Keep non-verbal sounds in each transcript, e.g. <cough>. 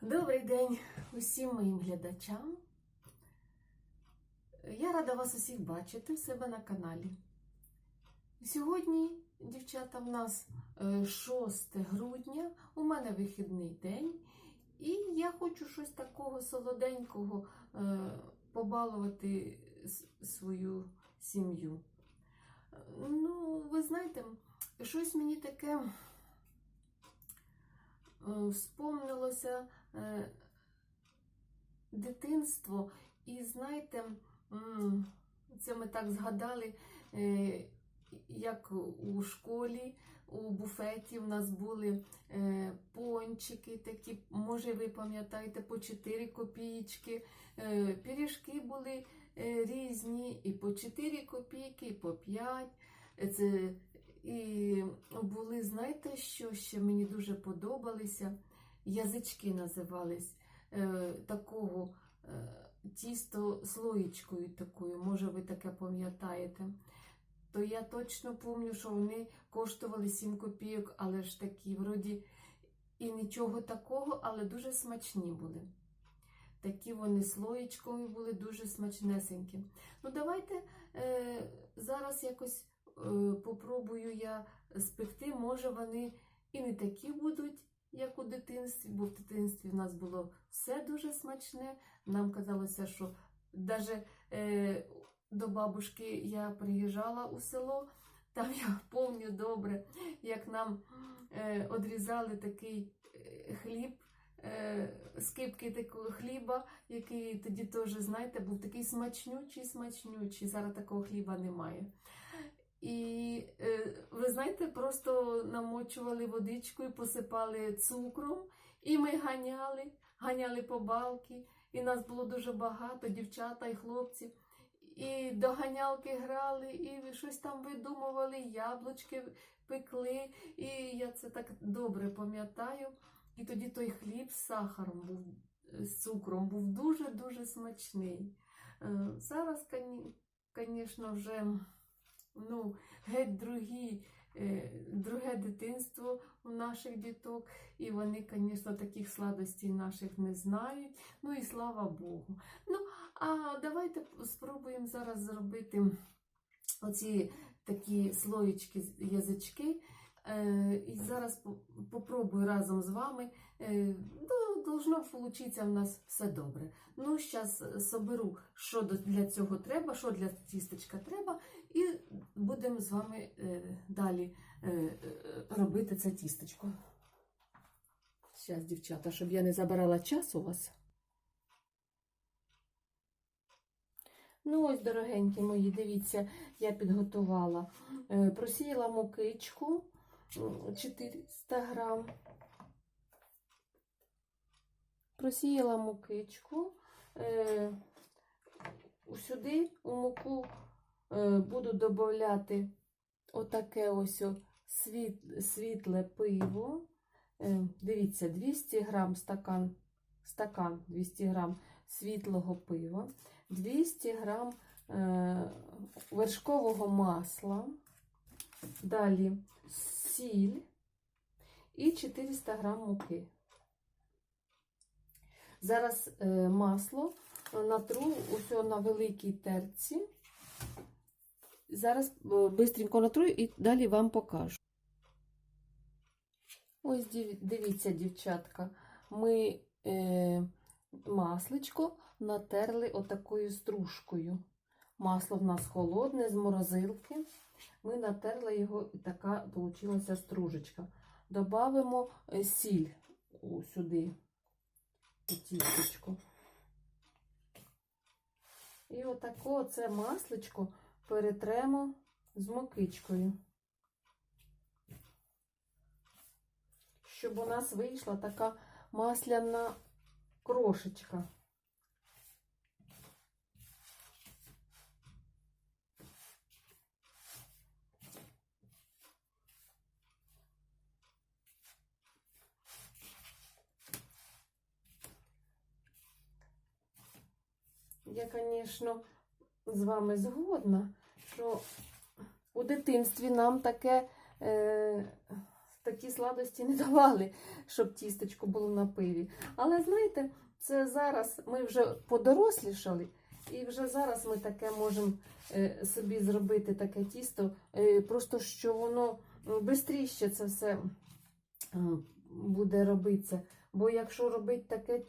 Добрий день усім моїм глядачам. Я рада вас усіх бачити в себе на каналі. Сьогодні, дівчата, в нас е, 6 грудня, у мене вихідний день, і я хочу щось такого солоденького е, побалувати свою сім'ю. Е, Ну, ви знаєте, щось мені таке е, вспомнилося е, дитинство, і знаєте, це ми так згадали, е, як у школі, у буфеті в нас були е, пончики такі, може ви пам'ятаєте, по 4 копійки. Е, Пиріжки були е, різні, і по 4 копійки, і по 5. Це, і були, знаєте, що ще мені дуже подобалися? Язички називались е, такого е, тісто слоєчкою такою, може ви таке пам'ятаєте. То я точно пам'ятаю, що вони коштували 7 копійок, але ж такі, вроді, і нічого такого, але дуже смачні були. Такі вони слоєчкою були дуже смачнесенькі. Ну, давайте е, зараз якось попробую я спекти. Може, вони і не такі будуть, як у дитинстві, бо в дитинстві в нас було все дуже смачне. Нам казалося, що навіть е, до бабушки я приїжджала у село, там я пам'ятаю добре, як нам е, одрізали такий е, хліб. е, Скипки такого хліба, який тоді теж, знаєте, був такий смачнючий, смачнючий. Зараз такого хліба немає. І е, ви знаєте, просто намочували водичку і посипали цукром, і ми ганяли, ганяли по балки, і нас було дуже багато, дівчата і хлопці. І до ганялки грали, і щось там видумували, яблучки пекли. І я це так добре пам'ятаю. І тоді той хліб з сахаром був, з цукром був дуже-дуже смачний. Е, Зараз, звісно, вже ну, геть другі, е, друге дитинство у наших діток, і вони, звісно, таких сладостей наших не знають. Ну і слава Богу. Ну, а давайте спробуємо зараз зробити оці такі слоєчки, язички. Е, І зараз по- попробую разом з вами. Е, Должно получитися в нас все добре. Ну, зараз соберу, що для цього треба, що для тістечка треба, і будемо з вами е, далі е, е, робити це тістечко. Зараз, дівчата, щоб я не забирала час у вас. Ну, ось, дорогенькі мої, дивіться, я підготувала. Е, Просіяла мукичку 400 грам. Просіяла мукичку. Е, Сюди у муку е, буду додати отаке ось світле пиво. Е, Дивіться, 200 грам стакан, стакан 200 грам світлого пива, 200 грам вершкового масла, далі сіль і 400 грам муки. Зараз е, масло натру усе на великій терці. Зараз швидко натру і далі вам покажу. Ось дивіться, дівчатка, ми е, масличко натерли отакою стружкою. Масло в нас холодне з морозилки. Ми натерли його, і така вийшла стружечка. Добавимо е, сіль у- сюди, у тістечко. І отако це масличко перетремо з мукичкою. Щоб у нас вийшла така масляна крошечка. Я, звісно, з вами згодна, що у дитинстві нам таке, е, такі сладості не давали, щоб тістечко було на пиві. Але знаєте, це зараз ми вже подорослішали, і вже зараз ми таке можемо е, собі зробити таке тісто, е, просто що воно швидше це все буде робитися. Бо якщо робити таке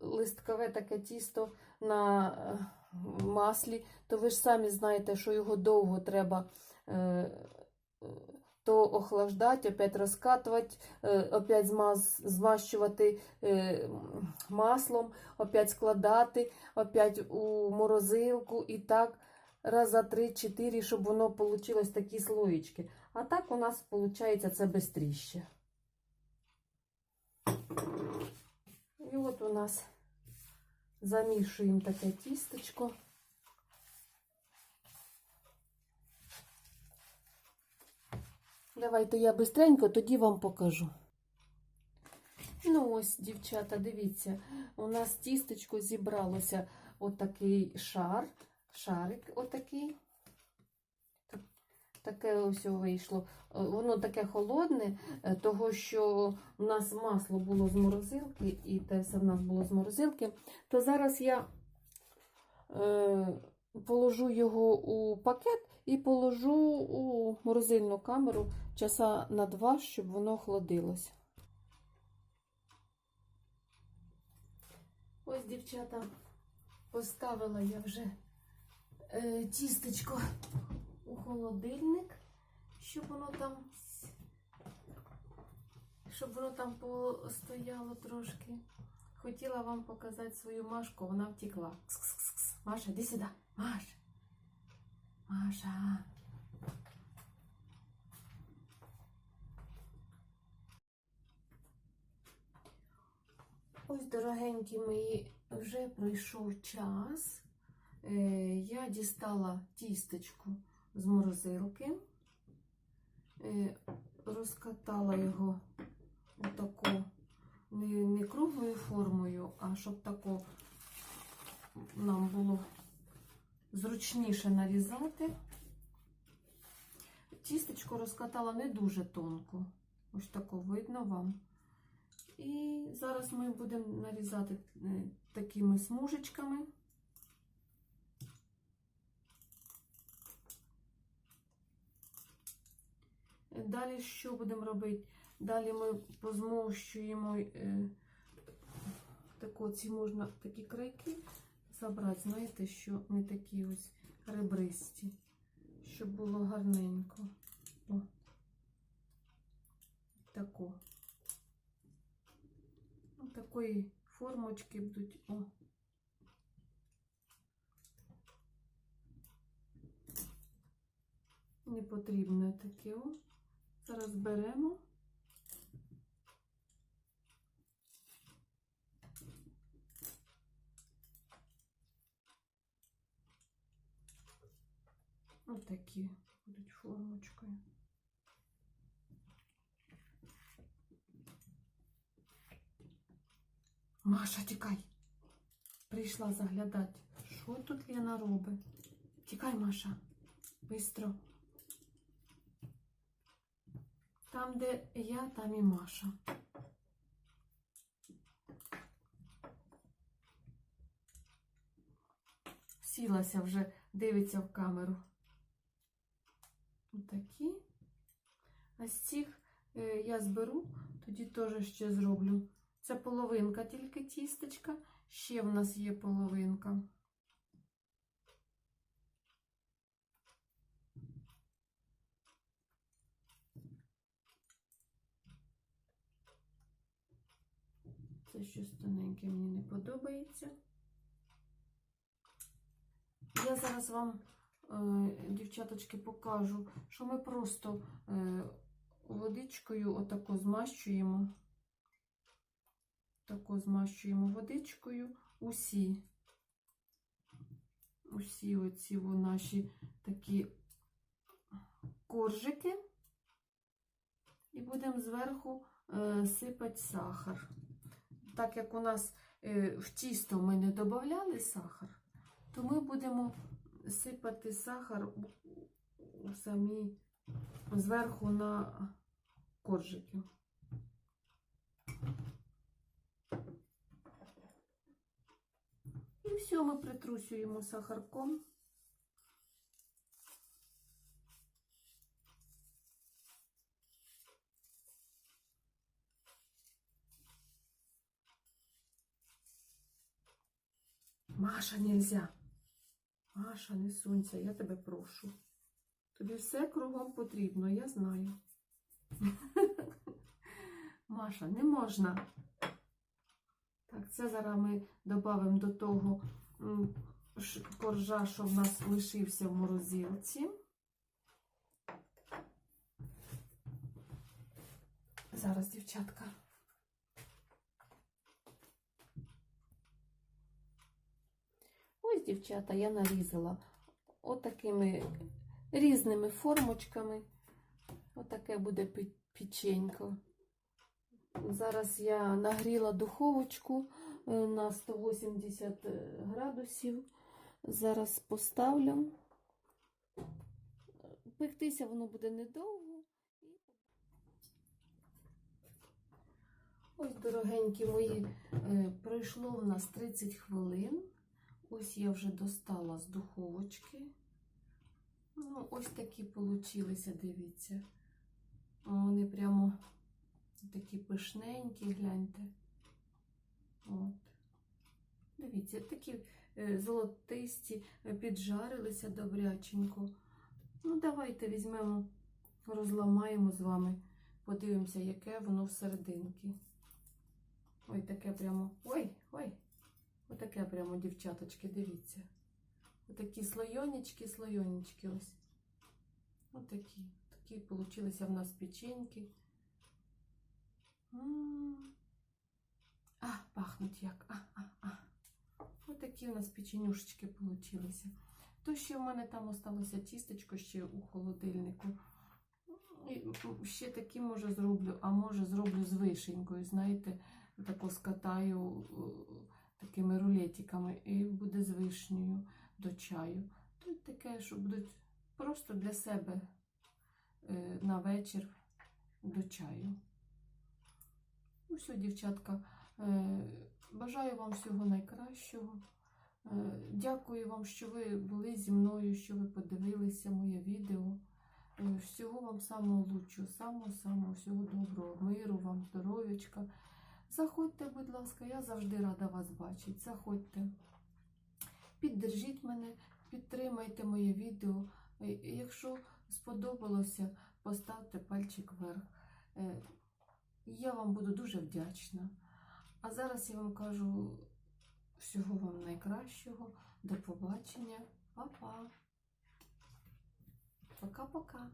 листкове таке тісто на е, маслі, то ви ж самі знаєте, що його довго треба е, то охлаждати, опять розкатувати, е, опять змащувати е, маслом, опять складати, опять у морозилку і так раз за три-чотири, щоб воно вийшло такі слоєчки. А так у нас виходить це бистріше. І от у нас замішуємо таке тістечко. Давайте я бистренько, тоді вам покажу. Ну ось, дівчата, дивіться, у нас тістечко зібралося отакий шар, шарик отакий. Так- Таке ось вийшло. Е, Воно таке холодне, е, того що у нас масло було з морозилки, і те все в нас було з морозилки. То зараз я е, положу його у пакет і положу у морозильну камеру часа на два, щоб воно охладилось. Ось, дівчата, поставила я вже е, тістечко холодильник, щоб воно там щоб воно там постояло трошки. Хотіла вам показати свою Машку, вона втекла. Кс-кс-кс. Маша, іди сюди. Маша. Маша. Ось, дорогенькі мої, вже пройшов час. Е, Я дістала тістечку з морозилки, е, розкатала його отако, не, не круглою формою, а щоб тако нам було зручніше нарізати. Тістечко розкатала не дуже тонко. Ось тако видно вам. І зараз ми будемо нарізати е, такими смужечками. Далі що будемо робити? Далі ми позмощуємо е, тако, ці можна такі крайки забрати, знаєте, що не такі ось ребристі, щоб було гарненько. О. Тако. Ось такої формочки будуть. О. Не потрібно таке. О. Зараз беремо. Ось такі будуть формочкою. Маша, тікай. Прийшла заглядати. Що тут Лена робить? Тікай, Маша. Бистро. Там, де я, там і Маша. Сілася вже, дивиться в камеру. Отакі. А з цих е, я зберу, тоді теж ще зроблю. Це половинка тільки тістечка. Ще в нас є половинка. Це щось тоненьке мені не подобається. Я зараз вам, е, дівчаточки, покажу, що ми просто е, водичкою отако змащуємо. Тако змащуємо водичкою усі. Усі оці наші такі коржики. І будемо зверху е, сипати сахар. Так як у нас е, в тісто ми не додавали сахар, то ми будемо сипати сахар у- самі зверху на коржиків. І все, ми притрусюємо сахарком. Маша, нельзя. Маша, не сунься, я тебе прошу. Тобі все кругом потрібно, я знаю. <laughs> Маша, не можна. Так, це зараз ми додамо до того коржа, що в нас лишився в морозилці. Зараз, дівчатка. Дівчата, я нарізала отакими різними формочками. Отаке буде печенько. Зараз я нагріла духовочку е, на 180 градусів. Зараз поставлю. Пектися воно буде недовго. Ось, дорогенькі мої, е, пройшло в нас 30 хвилин. Ось я вже достала з духовочки. Ну, ось такі получилися, дивіться. Вони прямо такі пишненькі, гляньте. От. Дивіться, такі е, золотисті, е, піджарилися добряченько. Ну, давайте візьмемо, розламаємо з вами, подивимося, яке воно всерединки. Ой, таке прямо. Ой, ой. Отаке прямо, дівчаточки, дивіться. Отакі слойонечки, слойонечки ось. Отакі. Такі получилися в нас печеньки. А, пахнуть як. А, а, а. Отакі у нас печенюшечки получилися. То ще в мене там осталося тістечко ще у холодильнику. І ще такі може зроблю, а може зроблю з вишенькою, знаєте, тако скатаю е, такими рулетиками і буде з вишнею до чаю. Тут таке, що будуть просто для себе е, на вечір до чаю. Ну дівчатка, е, бажаю вам всього найкращого. Е, Дякую вам, що ви були зі мною, що ви подивилися моє відео. Всього вам самого лучшого, самого-самого, всього доброго, миру вам, здоров'ячка. Заходьте, будь ласка, я завжди рада вас бачити. Заходьте. Піддержіть мене, підтримайте моє відео. Е, Якщо сподобалося, поставте пальчик вверх. Е, Я вам буду дуже вдячна. А зараз я вам кажу всього вам найкращого. До побачення. Па-па. Пока-пока.